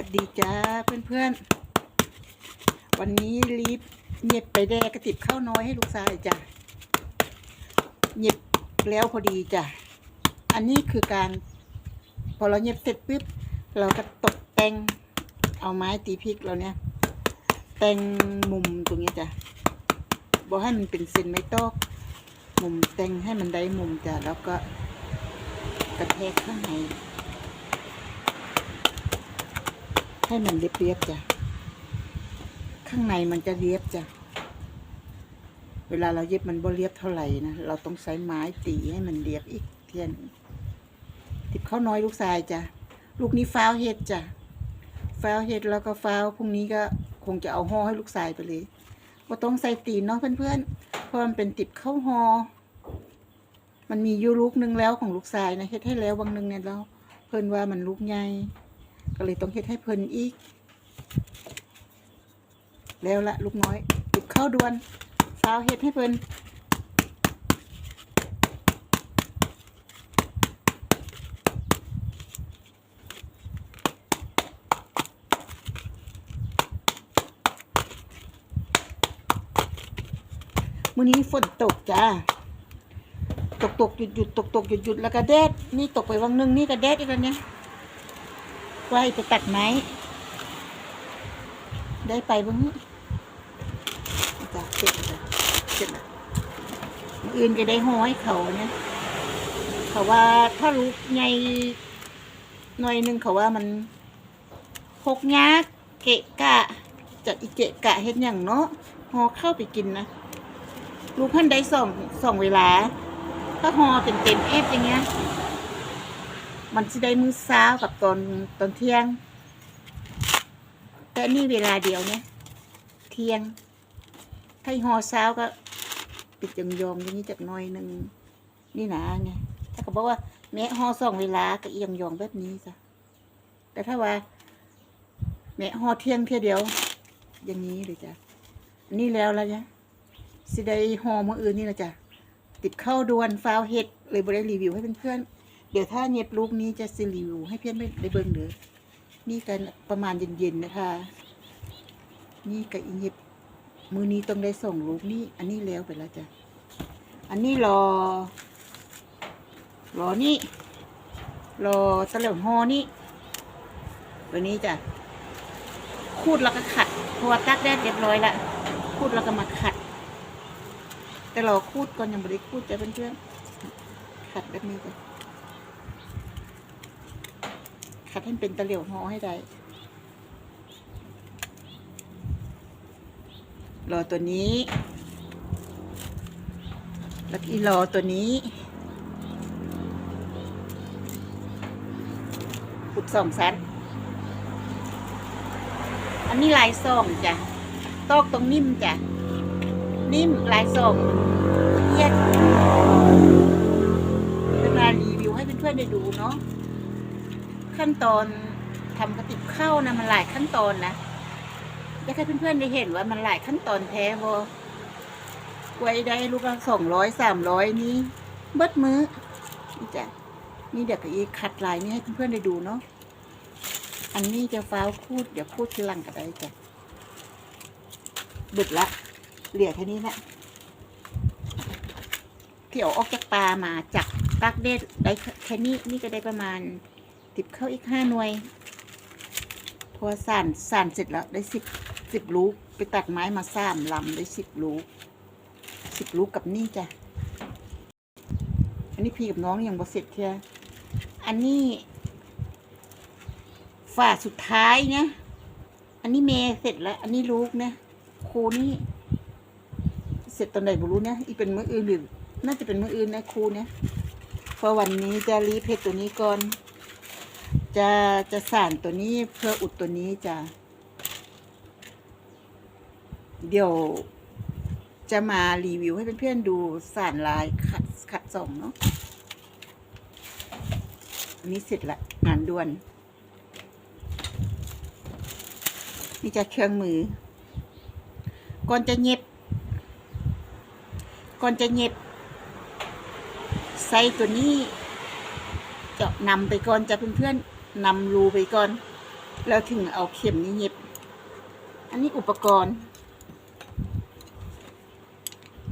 วัสดีจ้าเพื่อนๆ วันนี้รีบเงียบไปแดกกระติบข้าวน้อยให้ลูกชายจ้ะเงียบแล้วพอดีจ้ะอันนี้คือการพอเราเงียบเสร็จปุ๊บเราก็ตกแต่งเอาไม้ตีพริกเราเนี่ย แต่งมุมตรงนี้จ้ะบอกให้มันเป็นเส้นไม่ตอกมุมแต่งให้มันได้มุมจ้ะแล้วก็กระแทกข้างใน ให้มันเรียบๆจ้ะ ข้างในมันจะเรียบจ้ะ เวลาเราเย็บมันบ่เรียบเท่าไหร่นะ เราต้องใช้ไม้ตีให้มันเรียบอีกเทียนติบข้าวน้อยลูกชายจ้ะ ลูกนี้ฟ้าวเห็ดจ้ะ ฟ้าวเห็ดแล้วก็ฟ้าวพรุ่งนี้ก็คงจะเอาห่อให้ลูกชายไปเลยว่าต้องใส่ตีนเนาะเพื่อนๆ เพราะมันเป็นติบข้าวหอมันมีอยู่ลูกหนึงแล้วของลูกชายนะเฮ็ดให้แล้วบางหนึงเนี่ยแล้วเพิ่นว่ามันลูกใหญ่ ก็เลยต้องเฮ็ดให้เพิ่นอีก แล้วละลูกน้อยติดข้าวด่วนสาวเฮ็ดให้เพิ่นมื้อนี้ฝนตกจ้า ตกตกหยุดหยุดตกตกหยุดหยุดแล้วก็แดด นี่ตกไปวังหนึงนี่ก็แดดอีกแล้วเนี่ย ไว้ไปตัดไม้ ได้ไปบ้างจ้ะเจ็บจ้ะเจ็บมื้ออื่นจะได้ห้อยเขาเนี่ยเขาว่าถ้าลูกใหญ่หน่อยหนึงเขาว่ามันหกยากเกะกะจะอีเกะกะเฮ็ดอย่างเนาะหอเข้าไปกินนะลูกพันได้สองสองเวลา ถ้าหอเต็มเต็มๆเอฟอย่างเงี้ย มันจะได้มื้อเช้ากับตอนตอนเที่ยง แต่นี่เวลาเดียวเนี่ยเที่ยง ถ้าหอเช้าก็ปิดยองยองๆอย่างนี้จากหน้อยหนึ่งนี่นะไงถ้าเขาบอกว่าแม่หอสองเวลาก็เอียงยองแบบนี้จ้ะแต่ถ้าว่าแม่หอเที่ยงเที่ยเดียว อย่างนี้เลยจ้ะอันนี่แล้วแล้วเนี่ยสิได้หอมืออื่นนี่ละจ้ะติดเข้าด่วนฟาวเฮ็ดเลยบได้รีวิวให้เพื่อนๆ ดี๋ยวถ้าเน็บลูกนี้จะซีรีวิวให้เพื่อนได้เบิ่งเด้อนี่กันประมาณเย็นๆนะคะ นี่กับอีเน็บมือนี้ต้องได้ส่งลูกนี่อันนี้แล้วไปแล้วจ้ะอันนี้รอ รอนี่รอตะเหลวหอนี่ตัวนี้จ้ะคูดแล้วก็ขัดเพราะว่าตักแดดเรียบร้อยละคูดแล้วก็มาขัด แต่รอคูดก่อนยังไม่ได้คูดจ้ะเพื่อนๆขัดแบบนี้จ้ะ ขัดให้มันเป็นตะเหลียวหอให้ได้รอตัวนี้ แล้วอีรอตัวนี้ขุดสองสันอันนี้ลายส่องจ้ะ ตอกตรงนิ่มจ้ะ นิ่มลายส่องเยียดเป็นมารีวิวให้เพื่อนๆได้ดูเนาะ ขั้นตอนทำกระติบข้าวนะมันหลายขั้นตอนนะอยากให้เพื่อนๆได้เห็นว่ามันหลายขั้นตอนแท้บไว้ได้ลูกละสองร้อยสามร้อยนี้ เบิดมือนี่จ้ะนี่เดี๋ยวก็อีขัดลายนี่ให้เพื่อนๆได้ดูเนาะอันนี้จะฟ้าวคูดเดี๋ยวคูดทีหลังก็ได้จ้ะบึดละเหลือแค่นี้ละเที่ยวออกจากปลามาจากตักเด็ดได้แค่นี้นี่ก็ได้ประมาณ ติบเข้าอีกห้าหน่วย พอสั่นสั่นเสร็จแล้วได้สิบสิบลูก ไปตัดไม้มาสามลำได้สิบลูกสิบลูกกับนี่จ้ะ อันนี้พี่กับน้องยังบ่เสร็จเทียอันนี้ฝ่าสุดท้ายนะ อันนี้เมย์เสร็จแล้ว อันนี้ลูกนะครูนี่เสร็จตอนไหนบ่รู้นะอีเป็นมืออื่นหรือน่าจะเป็นมืออื่นนะครูเนี่ยเพราะวันนี้จะรีเพจตัวนี้ก่อน จะจะสานตัวนี้เพื่ออุดตัวนี้จะ เดี๋ยวจะมารีวิวให้เพื่อนๆดูสานลายขัดขัดส่งเนาะอันนี้เสร็จละงานด่วน นี่จะเครื่องมือ ก่อนจะเย็บ ก่อนจะเย็บใส่ตัวนี้จะนำไปก่อนจะเพื่อนๆ นำรูไปก่อน แล้วถึงเอาเข็มนี้เย็บ อันนี้อุปกรณ์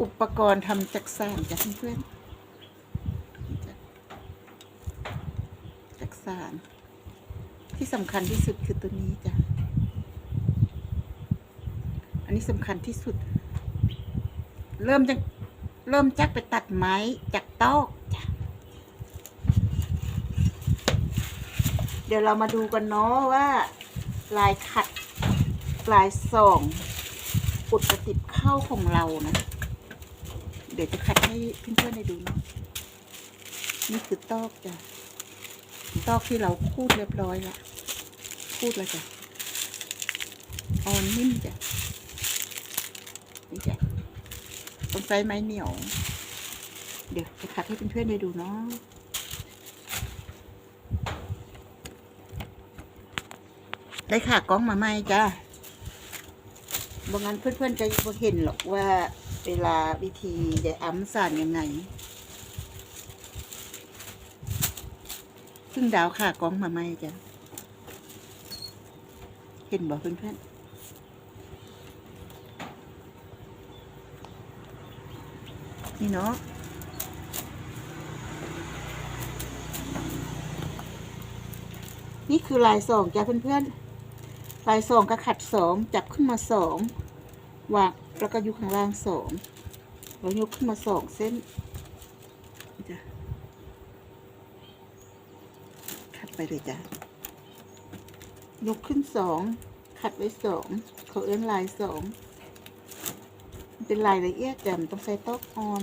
อุปกรณ์ทำจักสานจ้ะเพื่อนๆจ้ะจักสานที่สำคัญที่สุดคือตัวนี้จ้ะ อันนี้สำคัญที่สุด เริ่มจากเริ่มจากไปตัดไม้จากตอกจ้ะ เดี๋ยวเรามาดูกันเนาะว่า ลายขัดลายส่องอุดกระติบเข้าของเรานะ เดี๋ยวจะขัดให้เพื่อนๆได้ดูเนาะนี่คือตอกจ้ะตอกที่เราคูดเรียบร้อยละคูดแล้วจ้ะเออนนิ่มจ้ะนี่จ้ะต้องใช้ไม้เหนียว เดี๋ยวจะขัดให้เพื่อนๆได้ดูเนาะ ได้ค่ะกล้องมาใหม่จ้าบางงั้นเพื่อนๆจะบ่เห็นหรอกว่าเวลาวิธีจะอ้ำสานยังไงซึ่งดาวค่ะกล้องมาใหม่จ้ะเห็นบอกเพื่อนๆนี่เนาะนี่คือลายสองจ้ะเพื่อนๆ ลายสองก็ขัดสองจับขึ้นมาสองวางแล้วก็ยู่ข้างล่างสองแล้วยกขึ้นมาสองเส้นจ้ะขัดไปเลยจ้ะยกขึ้นสองขัดไว้สองเขาเอื้อนลายสองเป็นลายละเอียดจ้ะมันต้องใส่ตอกออน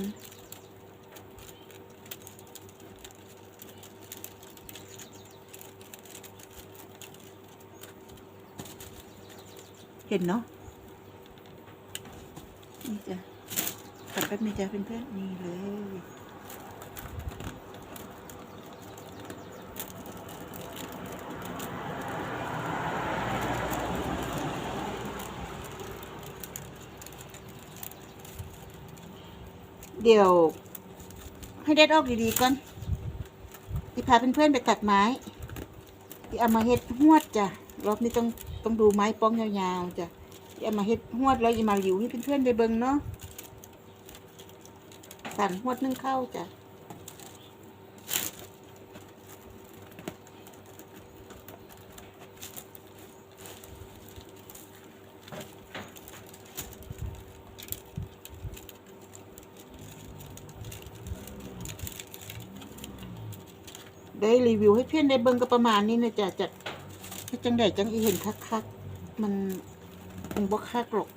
เห็นเนาะนี่จ้ะขัดแป๊บนึงจ้ะเพื่อนๆนี่เลยเดี๋ยว ให้เด็ดออกดีๆก่อนที่พาเพื่อนๆไปตัดไม้ที่เอามาเฮ็ดหวดจ้ะ รอบนี้ต้องต้องดูไม้ป้องยาวๆจ้ะที่เอามาเฮ็ดหวดแล้วอย่ามาหลิวให้เพื่อนๆได้เบิ่งเนาะสั่นหวดนึ่งเข้าจ้ะได้รีวิวให้เพื่อนได้เบิ่งก็ประมาณนี้นะจ๊ะจะให้ จังใดจังอีเห็นคักๆมันมันบ่คักหรอก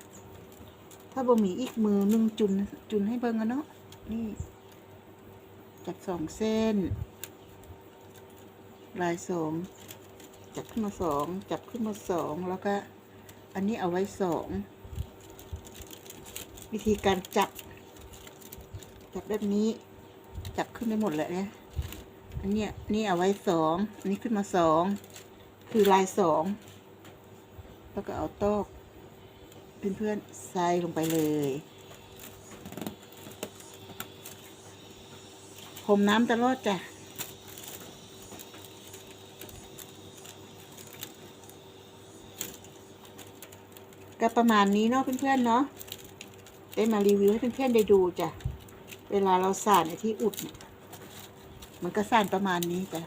ถ้าบ่มีอีกมือหนึงจุนจุนให้เบิ่งอะเนาะนี่จับสองเส้น ลายสองจับขึ้นมาสองจับขึ้นมาสองแล้วก็ อันนี้เอาไว้สองวิธีการจับ จับแบบนี้ จับขึ้นได้หมดแหละเนี่ยอันเนี้ยนี่เอาไว้สองอันนี้ขึ้นมาสอง คือลายสองแล้วก็เอาโต๊ะเพื่อนๆใส่ลงไปเลยพรมน้ำตลอดจ้ะก็ประมาณนี้เนาะเพื่อนๆเนาะได้มารีวิวให้เพื่อนๆได้ดูจ้ะ เวลาเราสานที่อุดเนี่ยมันก็สั้นประมาณนี้จ้ะ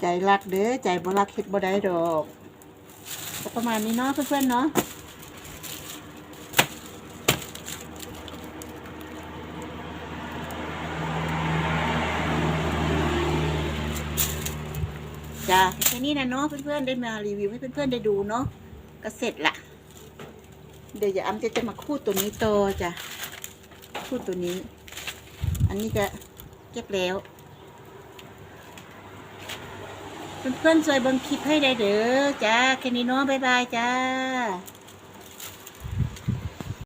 ใจรักเด้อใจบ่รักเฮ็ดบ่ได้ดอกประมาณนี้เนาะเพื่อนๆเนาะจ้ะแค่นี้นะเนาะเพื่อนๆได้มารีวิวให้เพื่อนๆได้ดูเนาะก็เสร็จละเดี๋ยวอย่าอ้ำจะจะมาคูดตัวนี้โตจ้ะคูดตัวนี้ อันนี้ก็เก็บแล้ว เพื่อนๆช่วยบังคลิปให้ได้เด้อจ้า แค่นี้เนาะบ๊ายบายจ้า